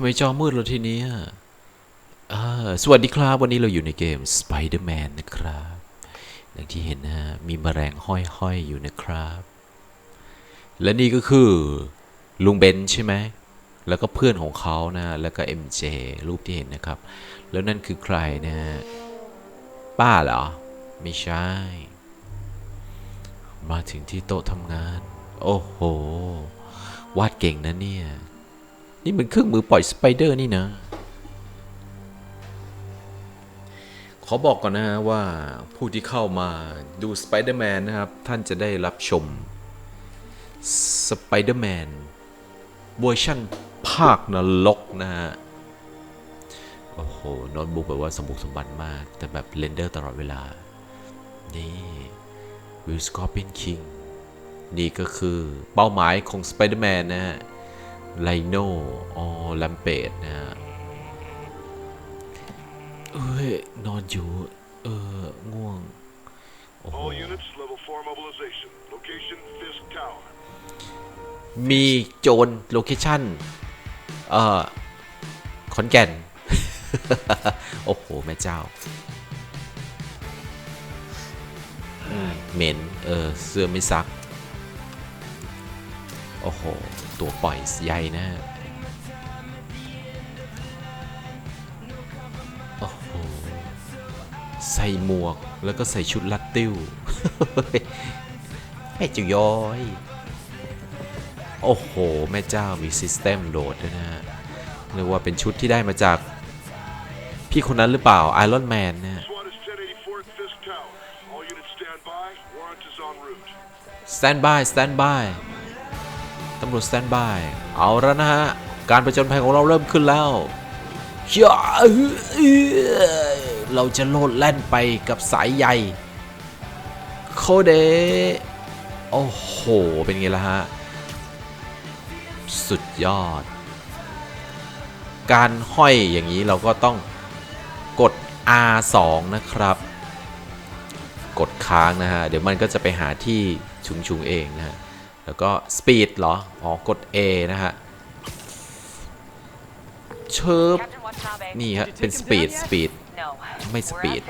ำไมจอมืดแล้วทีนี้สวัสดีครับ วันนี้เราอยู่ในเกม Spider-Man นะครับอย่างที่เห็นนะฮะ มีแมลงห้อยๆอยู่นะครับ และนี่ก็คือ ลุงเบนใช่ไหม แล้วก็เพื่อนของเขานะ แล้วก็ MJ รูปที่เห็นนะครับ แล้วนั่นคือใครนะฮะ ป้าเหรอ ไม่ใช่ มาถึงที่โต๊ะทำงาน โอ้โห วาดเก่งนะเนี่ย นี่มันเครื่องมือปล่อยสไปเดอร์นี่นะ ขอบอกก่อนนะฮะว่าผู้ที่เข้ามาดูสไปเดอร์แมนนะครับ ท่านจะได้รับชมสไปเดอร์แมนเวอร์ชันภาคนรกนะฮะ โอ้โหโน้ตบุ๊กแบบว่าสมบุกสมบันมาก แต่แบบเรนเดอร์ตลอดเวลา นี่วิลสกอร์ปินคิงนี่ก็คือเป้าหมายของสไปเดอร์แมนนะฮะ ไลโนอ๋อแลมเปดนะฮะเอ้ย นอนอยู่ เออ ง่วง โอ้โห All units, level 4 mobilization. Location, Fisk Tower. มีโจรโลเคชั่น เอ่อ ขอนแก่น โอ้โห แม่เจ้าอืมเหม็น เออ เสื้อไม่ซัก โอ้โห ตัวปล่อยใหญ่นะโอ้โห ใส่หมวกแล้วก็ใส่ชุดลัดติ้วแม่จุย้อย โอ้โห แม่เจ้ามีซิสเต็มโหลดด้วยนะฮะเรียกว่าเป็นชุดที่ได้มาจาก พี่คนนั้นหรือเปล่าไอรอนแมนเนี่ย SWAT is 1084 at Fisk Tower. All units stand by. ตำรวจสแตนบาย เอาแล้วนะฮะ การประจนภัยของเราเริ่มขึ้นแล้วเอ้ยเราจะโลดแล่นไปกับสายใยโคเด โอ้โห เป็นไงล่ะฮะ สุดยอด การห้อยอย่างนี้เราก็ต้องกด R2 นะครับ กดค้างนะฮะ เดี๋ยวมันก็จะไปหาที่ชุงชุงๆเองนะฮะ แล้วก็ speed เหรอ อ๋อ กด A นะฮะ เชิบนี่ฮะ เป็น speed speed ไม่สปีด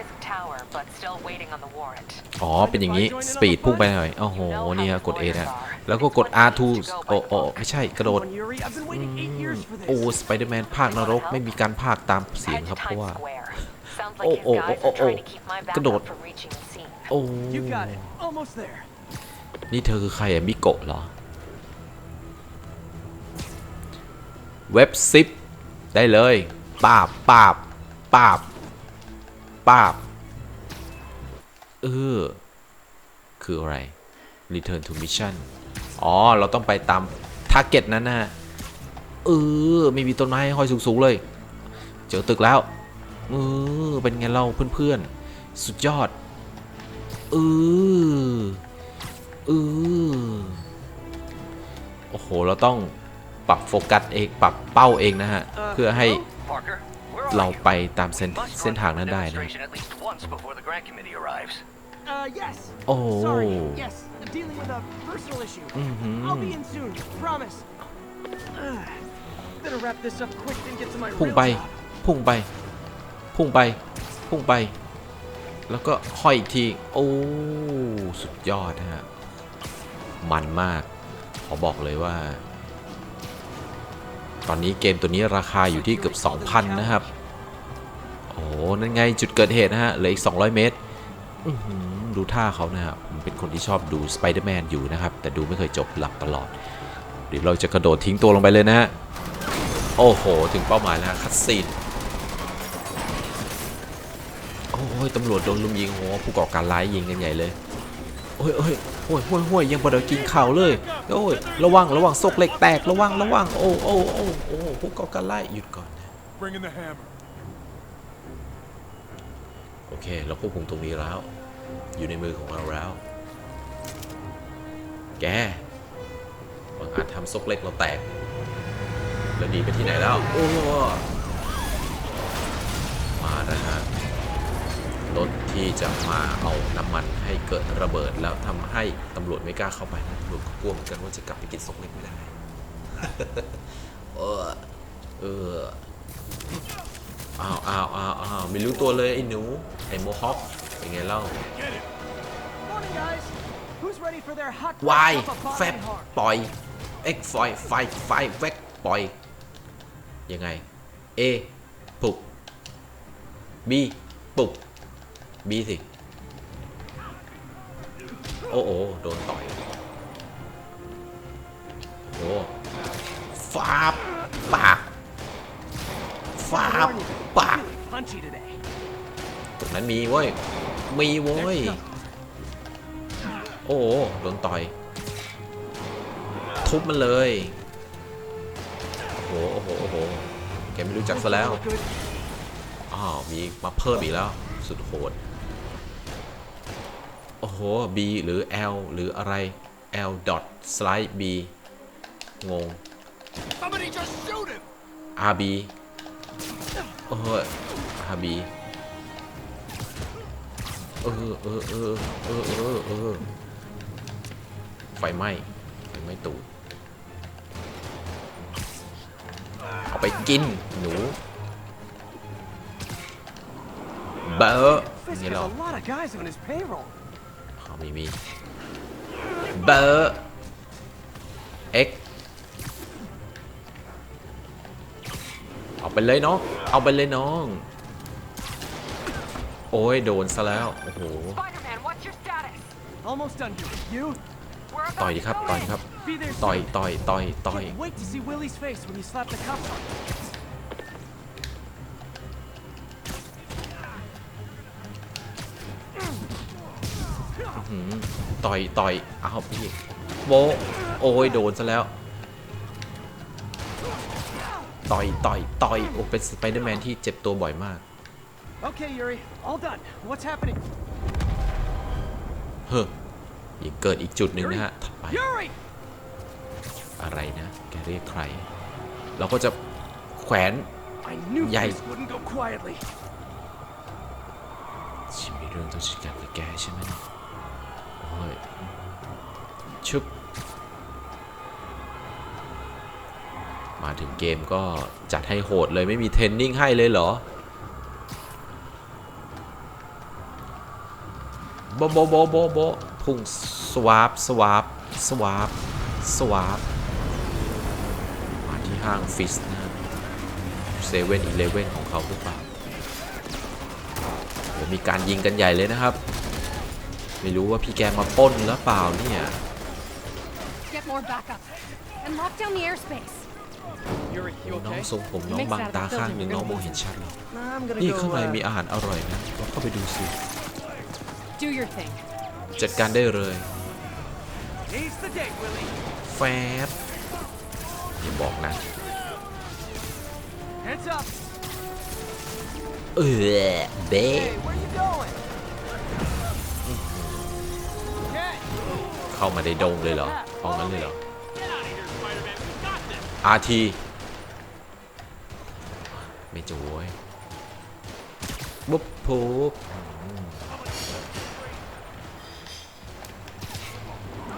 อ๋อ เป็นอย่างนี้ สปีดพุ่งไปหน่อย โอ้โห นี่ฮะ กด A นะ แล้วก็กด R2 โอ้โอ้ไม่ใช่ กระโดด โอ้ สไปเดอร์แมนภาคนรก ไม่มีการภาคตามเสียงครับ เพราะว่า โอ้โอ้โอ้โอ้กระโดด โอ้ นี่เธอคือใครอะมิโกะเหรอ เว็บซิปได้เลยปาบปาบปาบปาบเออ คืออะไร Return to Mission อ๋อ เราต้องไปตามทาร์เก็ตนั้นนะฮะเออ ไม่มีต้นไม้ห้อยสูง ๆ เลย เจอตึกแล้ว เออ เป็นไงเราเพื่อน ๆ สุดยอด เออ เออโอ้โห เราต้องปรับโฟกัสเองปรับเป้าเองนะฮะ เพื่อให้ Parker, where are เรา you? ไปตามเส้น Must เส้น run ทาง the นั้นได้นะ demonstration at least once before the grant committee arrives. Uh, yes. Oh. Sorry. Yes. Dealing with a personal issue. I'll be in soon. Promise. Uh, better wrap this up quick and get to my พุ่ง real ไป job. พุ่งไป พุ่งไป พุ่งไป แล้วก็ห้อยอีกที โอ้ สุดยอดนะฮะ มันมาก ขอบอกเลยว่า ตอนนี้เกมตัวนี้ราคาอยู่ที่เกือบ 2,000 นะครับ โอ้นั่นไงจุดเกิดเหตุนะฮะ เหลืออีก 200 เมตรดูท่าเขานะครับผมเป็นคนที่ชอบดูสไปเดอร์แมนอยู่นะครับ แต่ดูไม่เคยจบหลับตลอด เดี๋ยวเราจะกระโดดทิ้งตัวลงไปเลยนะฮะ โอ้โห ถึงเป้าหมายแล้วคัดซีนโอ้ยตำรวจโดนลุมยิงโหผู้ก่อการร้ายยิงกันใหญ่เลย โอ้ยโอ้ยโอ้ยโอ้ยโอ้ยยังบ่ได้กินข่าวเลยโอ้ยระวังระวังซกเหล็กแตกระวังระวังโอ้โอ้โอ้โอ้ผู้ก่อการร้ายหยุดก่อนนะ Bring in the hammer. โอเคเราควบคุมตรงนี้แล้ว อยู่ในมือของเราแล้ว แกบางอาจทำซกเล็กเราแตกแล้วหนีไปที่ไหนแล้วโอ้มานะฮะ รถที่จะมาเอาน้ำมันให้เกิดระเบิด แล้วทำให้ตำรวจไม่กล้าเข้าไปนะตำรวจก็กลัวเหมือนกันว่าจะกลับไปกินซกเล็กไม่ได้เออเอออ้าวอ้าวอ้าวอ้าวไม่รู้ตัวเลยไอ้หนูไอ้โมฮอคเป็นไงเล่า วายแฟบ bodily harm? ปล่อยไฟไฟไฟแวกปล่อย ยังไง A ปลุก B ปลุก B สิ โอ้โอโดนต่อย โอ้ฟาบปากฟาบปากตรงนั้นมีเว้ย มีเว้ย โอ้โหโดนต่อย ทุบมันเลย โอ้โห โอ้โห โอ้โห แกไม่รู้จักซะแล้ว อ้าว มีมาเพิ่มอีกแล้ว สุดโหด ห B หรือ L หรืออะไร L dot slide B งง Somebody just shoot him! RB โอ้โห RB เออเออเออเออเออเออไฟไหม้ไฟไหม้ตูดเอาไปกิน หนูเบอร์ Fisk นี่ has เรา ม่มีเบอร์ X เอาไปเลยน้อง เอาไปเลยน้อง โอ้ยโดนซะแล้ว โอ้โห Spider-Man, what's your status? Almost done here. You? We're about ต่อย to ดิครับ go ต่อย in. ดิครับ Be there ต่อย soon. ต่อย ต่อย ต่อย Can't wait to see Willie's face when you slap the cuffs on. ต่อยต่อยอ้าวพี่โบะโอ้ยโดนซะแล้ว ต่อยต่อยต่อยโอ้เป็นสไปเดอร์แมนที่เจ็บตัวบ่อยมาก Okay, Yuri, all done. What's happening? เฮ้อยังเกิดอีกจุดหนึ่งนะฮะถัดไป Yuri! อะไรนะ แกเรียกใคร เราก็จะแขวน I knew Yay. Fisk wouldn't go quietly. ฉันมีเรื่องต้องจัดการกับแกใช่ไหมเนี่ยโอ้ย ชุบ มาถึงเกมก็จัดให้โหดเลยไม่มีเทรนนิ่งให้เลยเหรอโบโบโบโบโบพุ่งสวาปสวาปสวาปสวาปมาที่ห้างฟิสนะเซเว่นอีเลเว่นของเขาหรือเปล่าโอ้มีการยิงกันใหญ่เลยนะครับ ไม่รู้ว่าพี่แกมาปล้นหรือเปล่าเนี่ย Get more backup. And lock down the airspace. Yuri, you น้อง okay? ทรงผมน้องบางตาข้างหนึ่งน้องมองเห็นชัดเลย I'm gonna นี่ go. ข้างใน uh, มีอาหารอร่อยนะเราเข้าไปดูสิ Do your thing. จัดการได้เลย Ease the date, Willie. แฟบอย่าบอกนะ Heads up. เออเบ๊ Hey, where you going? เข้ามาในดงเลยเหรอเอางั้นเลยเหรอ RT ไม่จะโว้ยบุ๊บปุ๊บ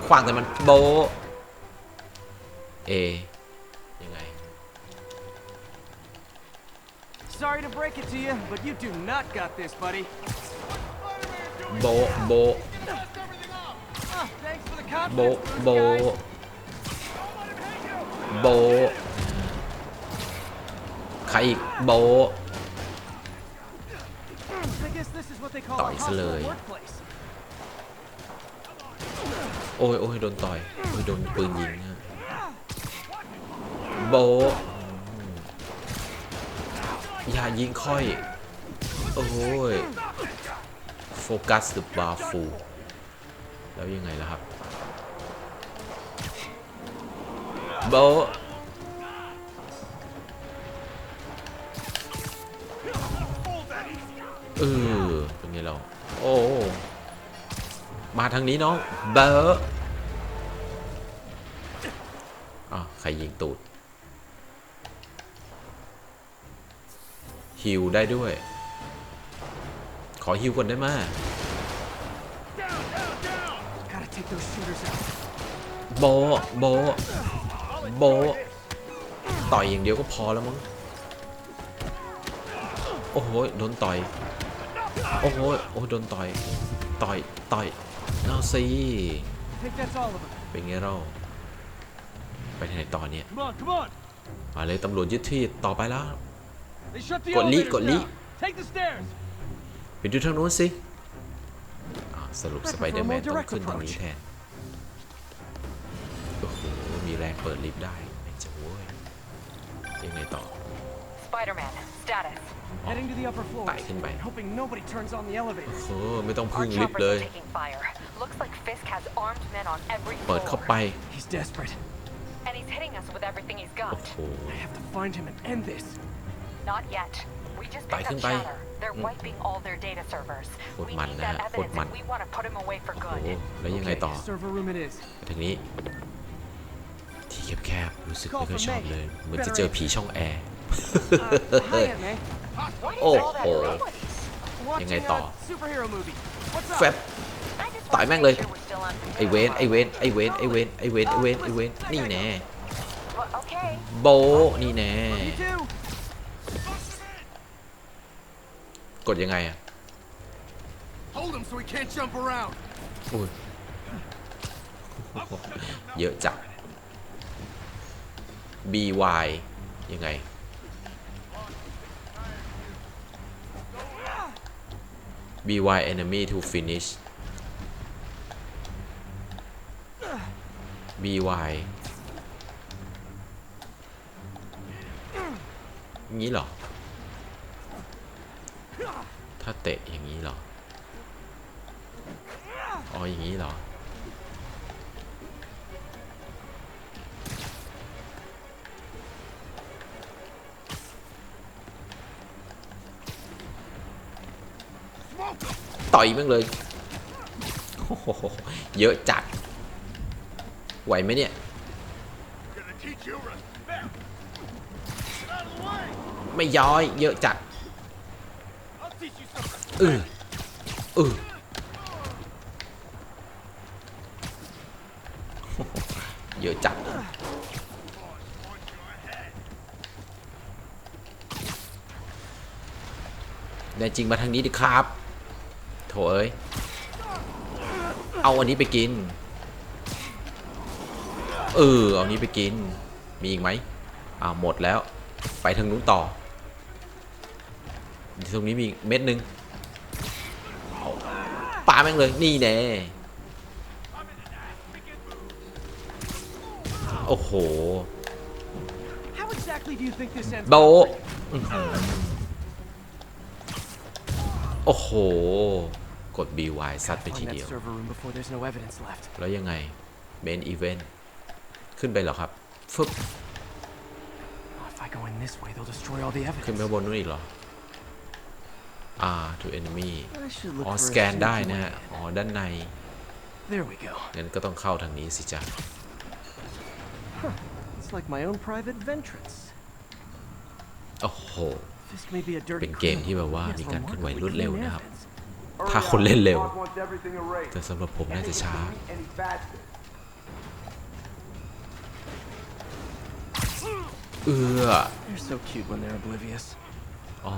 ขวางแต่มันโบะเอยังไง Sorry to break it to you, but you do not got this, buddy. โบะโบะ Ah, thanks for the โบะ confidence, โบ Bruce, ะ guys. โบะใครอีกโบะ I guess this is what they call a ต่อยซะเลย hostile workplace. โอ้ยโอ้ยโดนต่อย โอ้ยโดนปืนยิงนะโบะอย่ายิงค่อย โอ้ย โฟกัสหรือบาฟู แล้วยังไงล่ะครับ โบเออเป็นไงเรา โอ้ มาทางนี้น้องเบอร์อ่าวใครยิงตูดฮิวได้ด้วย ขอฮิวก่อนได้ไหมโบโบ โบ ต่อยอย่างเดียวก็พอแล้วมั้ง โอ้โห โดนต่อย โอ้โห โอ้โดนต่อย ต่อย ต่อยเอาสิเป็นไงเราไปที่ไหนต่อเนี่ยมาเลยตำรวจยึดที่ต่อไปแล้ว They shut the Got Lee, elevators got Lee. down. Take the stairs. ไปดูทางโน้นสิอ่สรุปสไปเดอร์แมนต้องขึ้นทางนี้แทน งเปิดลิฟต์ได้ไม่จะโว้ยยังไงต่อ Spider-Man, status. Heading to the upper floors. Tạiขึ้นไป Hoping nobody turns on the โอ้ elevators. โห ไม่ต้อง Our พึ่งลิฟต์เล choppers ย are taking fire. Looks like Fisk has armed men on every เปิดเข้า floor. ไป He's desperate. And he's hitting us with everything he's โอ้ got. โห I have to find him and end this. Not yet. We just Tại pickedขึ้น up ไป Shatter. They're Mm. wiping all their data servers. Hột We mạnh need nè, that hột evidence mạnh. if we want to put him away for โอ้โห good. แล้วยังไง Okay, ต่อ server room it is. ไปทางนี้ ที่แคบๆรู้สึกไม่ค่อย Call ช for อบ May. เลย เหมือนจะเจอผีช่องแอร์ Uh, hi, Aunt May. What is Oh, all that oh. noise? Watching ต่อ a superhero movie. What's แฟ up? บ I just Tại want to mang make lên. sure we're still on ไอเวนไอเวนไอเวนไอเวนไอเวนไอเวนไอเวนนี่แน่ Well, okay. โบะนี่แน่ You too. กดยังไงอะ Hold him so he can't jump around. อุ้ยเยอะจัด BY ยังไง BY enemy to finish BY งี้เหรอ ถ้าเตะอย่างนี้เหรอ อ๋อ อย่างนี้เหรอ ต่อยแม่งเลยเยอะจัด ไหวไหมเนี่ย ไม่ย้อย เยอะจัดเออเออโอ้โหเยอะจัดแน่จริงมาทางนี้ดิครับ โถเอ้ย เอาอันนี้ไปกิน เออ เอานี้ไปกิน มีอีกไหมอ้าวหมดแล้ว ไปทางนู้นต่อ ตรงนี้มีเม็ดหนึ่งเอาปาแม่งเลย นี่แน่ โอ้โห โบโอ้โห กด BY ซัดไป Find ที that เดียว server room before there's no evidence left. แล้วยังไงเมนอีเวนต์ขึ้นไปเหรอครับ ฟึบ Oh, if I go in this way, they'll destroy all the ขึ้น evidence. ไปข้างบนนู้นอีกเหรอ R to enemy I should look อ๋อ for a สแกนได้ sneaky นะ way ฮะ in. อ๋อ ด้านใน There we go. งั้นก็ต้องเข้าทางนี้สิจ๊ะ It's like my own private ventrance. โอ้โห Fisk may be a dirty เป็นเกมที่แบบว่า criminal. He มี has การเคลื่อนไหว remarkably รวดเร็ว clean นะครับ evidence. ถ้าคนเล่นเร็ว Boss wants everything erased. แต่สำหรับผมน่าจะช้า And he's faster. เอื้อ They're so cute when they're oblivious. อ๋อ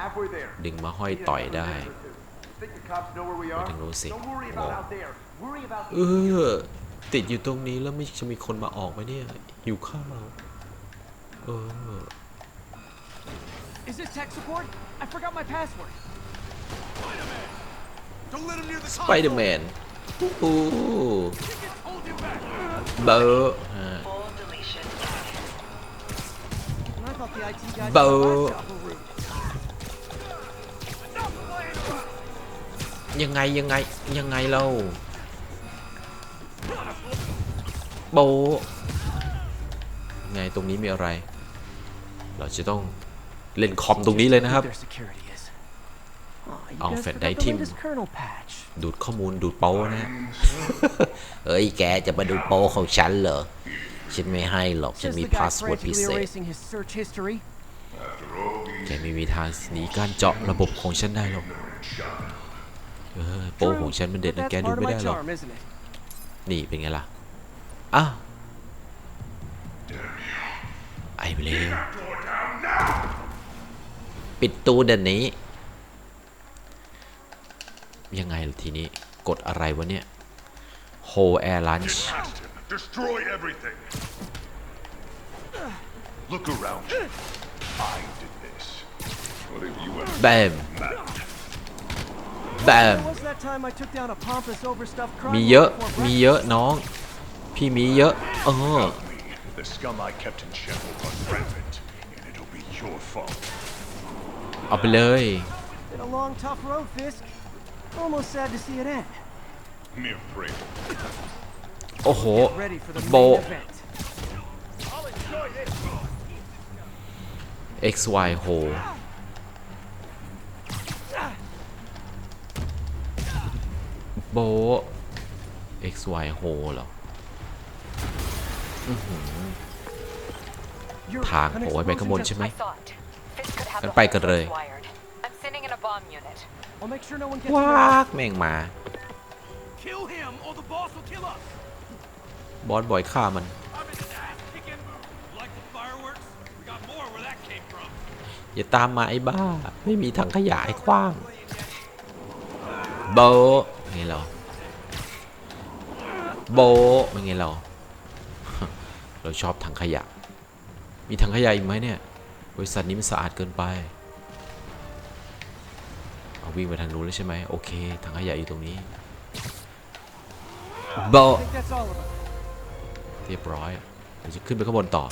Halfway there. ดึงมาห้อยต่อยได้ Think the cops know where we are? Waiting, we'll see. Don't worry Oh. about out there. Worry about เออติดอยู่ตรงนี้แล้วไม่จะมีคนมาออกไหมเนี่ยหิวข้าวเออ Is this tech support? I forgot my password. ไปเดอร์แมนโอ้โหเบอร์ฮะ Full deletion. And I thought the IT guys Bo. had a laptop room. ยังไงยังไงยังไงเราโบะไงตรงนี้มีอะไร เราจะต้องเล่นคอมตรงนี้เลยนะครับ Their security is. Oh, you Oh, guys Fed forgot Day the Team. latest kernel patch. ดูดข้อมูลดูดโป้นะเฮ้ยแกจะมาดูโป้ของฉันเหรอ ฉันไม่ให้หรอก ฉัน Says มี the guy พาสเวิร์ดพิ frantically เศษ erasing his search history. แกไม่มีทางหนีการเจาะระบบของฉันได้หรอกเออโป้ True, ของฉันมันเด็ด but นะ that's แกดู part of ไม่ my ได้หรอก charm, isn't it? นี่เป็นไงล่ะ อ้าวไอ้เบลวปิดตู้เดี๋ยวนี้ ยังไงล่ะทีนี้กดอะไรวะเนี่ย Whole Air Lunch Past him. Destroy everything. Look around you. I did this. What have you ever แบมแบม When was that time I took down a pompous, overstuffed crime มีเยอะ lord before มีเยอะน้อง พี่มีเยอะ เออ me? The scum I kept in check will run rampant, and it'll be your fault. เอาไปเลย breakfast? Been a long, tough road, Fisk. Almost sad to see it end. Mere prey. โอ้โห Ready for the โบ main event. XY hole โบ XY hole เหรอ Yuri, ทาง an โอ้ยไปข้างบน explosion ใช่ไหม I saw it. Fisk could have กัน the ไป whole กันเลย place wired. I'm sending in a bomb unit. Just- I'll make sure no one gets ว้า hurt. กแม่งมา Kill him, or the boss will kill us. บอสบอยฆ่ามัน I'm in an ass kicking mood. Like the fireworks? We got more where that came from. อย่าตามมาไอ้บ้า ไม่มีถังขยะไอ้กว้างโบะไงเราโบะเป็นไงเรา เราชอบถังขยะ มีถังขยะอีกไหมเนี่ย บริษัทนี้มันสะอาดเกินไปเอา วิ่งไปทางนู้นแล้วใช่ไหมโอเคถังขยะอยู่ตรงนี้โบะ I think that's all of them. เรียบร้อยเราจะขึ้นไปข้างบนต่อ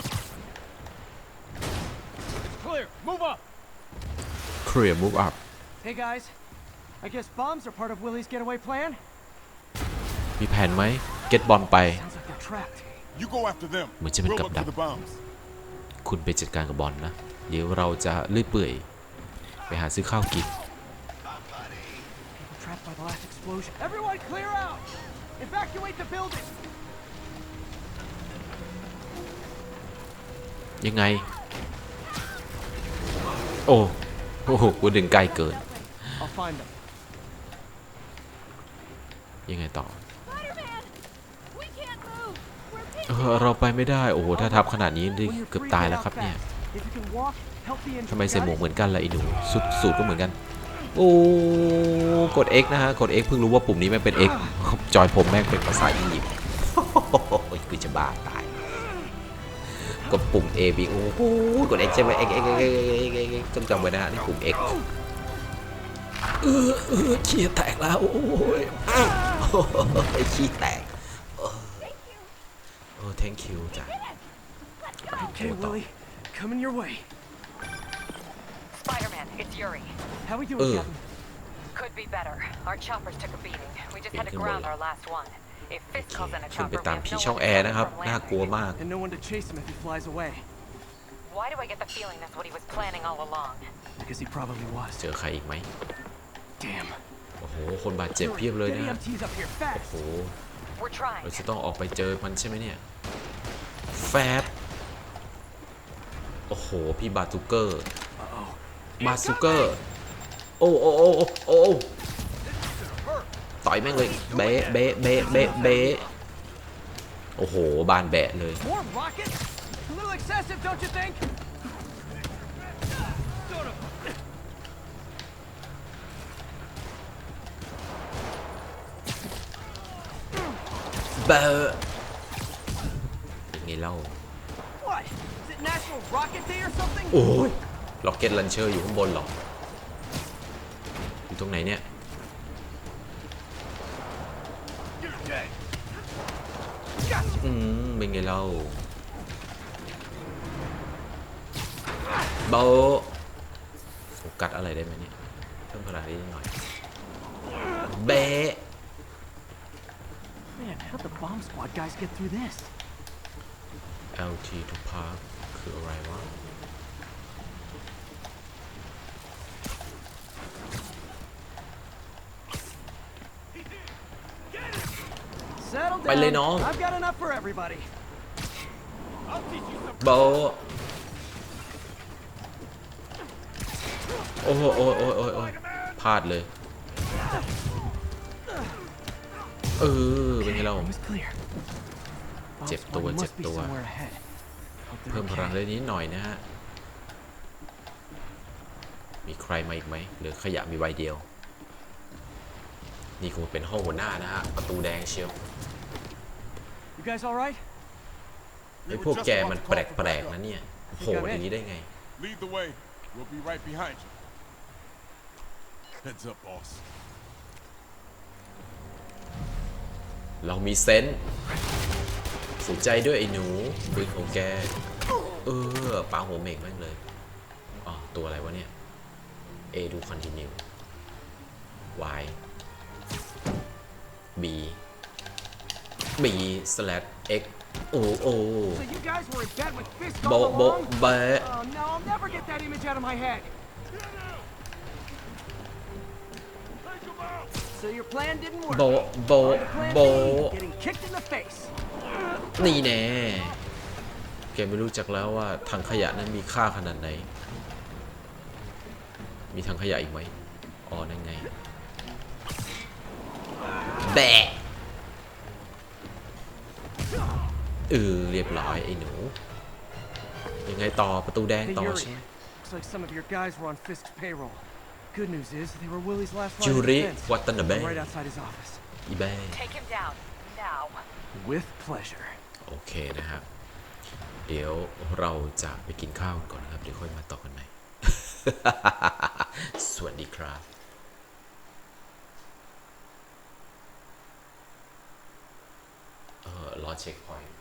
Clear. Move up. Clear move up Hey guys. I guess bombs are part of Willie's getaway plan. มีแผนไหมเก็ตบอลไป Sounds like they're trapped. You go after them. Mình chỉ biết We'll cặp look đặt. for the bombs. คุณไปจัดการกับบอลนะ เดี๋ยวเราจะเลื่อยเปื่อย ไปหาซื้อข้าวกิน People trapped by the last explosion. Everyone clear out. Evacuate the building. ยังไง โอ้ โอ้โห กูดึงใกล้เกิน I'll find them. ยังไงต่อ Spider-Man! We can't move! We're เอ pinned อเราไปไม่ได้ โอ้โห ถ้าทับขนาดนี้นี่ When you're เกือบ free, ตาย get แล้ว out ครับเนี่ย fast. If you can walk, help the injured. ทำไมใส่หมวก got เหมือนกันล่ะไอ้หนูสุดสูตรก็เหมือนกัน โอ้กด X นะฮะ กด X เพิ่งรู้ว่าปุ่มนี้แม่งเป็น X จอยผมแม่งเป็นภาษาอียิปต์โอ้ยกูจะบ้าตาย กดปุ่ม A B โอ้โหกด X ใช่ไหม X X X X X X X ต้องจำไว้นะฮะนี่ปุ่ม X เออเออขี้แตกแล้วโอ้ยโอ้ยขี้แตกโอ้ thank you จ้ะ Okay, Willie. Coming your way. Spider-Man, it's Yuri. How we doing, Ugh. Captain? Could be better. Our choppers took a beating. We just had to Beating ground boleh. our last one. If Fisk calls in a ขึ้น chopper, ไป we ตาม have ผี no ช่อง one แอ to ร์ save นะครับ from น่า landing. กลัวมาก And no one to chase him if he flies away. Why do I get the feeling that's what he was planning all along? Because he probably was. เจอใครอีกไหม Damn. โอ้โห คนบาดเจ็บ Yuri, เพียบเลย get นะฮะ EMTs up here โอ้ fast. โห We're trying. เราจะต้องออกไปเจอมันใช่ไหมเนี่ย แฟบ โอ้โห พี่บาตูเกอร์ Uh-oh. บาซูเกอร์ โอ้โอ้โอ้โอ้โอ้โอ้ต่อยแม่งเลย เบะเบะเบะเบะเบะโอ้โห บานแบะเลย More rockets? A little excessive, don't you think? เบะเป็นไงเล่า What? Is it National Rocket Day or something? โอ้ย ล็อกเก็ตลันเชอร์อยู่ข้างบนเหรออยู่ตรงไหนเนี่ยอืมเป็นไงเล่าโบะโฟกัสอะไรได้ไหมเนี่ยเพิ่มพลังได้นิดหน่อยเบะ Man, how'd the bomb squad guys get through this? LT to park คืออะไรวะ Settle down. ไปเลยน้อง I've got enough for everybody. โบะโอ้โหโอ้ยโอ้ยโอ้ยโอ้ยพลาดเลย เออ เป็นไงเรา Room is clear. Bomb Chẹp squad tua, must chẹp be tua. somewhere ahead. Hope they're เพิ่มพลัง okay. ได้นิดหน่อยนะฮะมีมีใครมาอีกไหม หรือขยะมีใบเดียว นี่คงเป็นห้องหัวหน้านะฮะ ประตูแดงเชียว You guys all right? ไอ้พวกแกมันแปลกๆนะเนี่ยโหอย่างนี้ได้ไง Lead the way. We'll be right behind you. Heads up, boss. เรามีเซนส์สนใจด้วยไอ้หนูปืนของแก เออปาหัวเมกแม่งเลยอ๋อตัวอะไรวะเนี่ย A ดู continue Y B B slash X โอ้โอ้ So you guys were in bed with Fisk โบ all โบ along? แบะ Oh no, I'll never get that image out of my head. So your plan didn't work. โบโบ On to plan โบ B, getting kicked in the face. นี่แน่แกไม่รู้จักแล้วว่าถังขยะนั้นมีค่าขนาดไหน มีถังขยะอีกไหมอ๋อนั่นไงแบะ เออเรียบร้อยไอ้หนู ยังไงต่อประตูแดง Hey ต่อ Yuri, ใช่ไหม looks like some of your guys were on Fisk's payroll. Good news is they were Willie's last line of Yuri defense. Watanabe Right outside his office. อีแบ Take him down. Now. With pleasure. โอเคนะครับ เดี๋ยวเราจะไปกินข้าวกันก่อนนะครับ เดี๋ยวค่อยมาต่อกันใหม่ สวัสดีครับเออรอเช็คพอยต์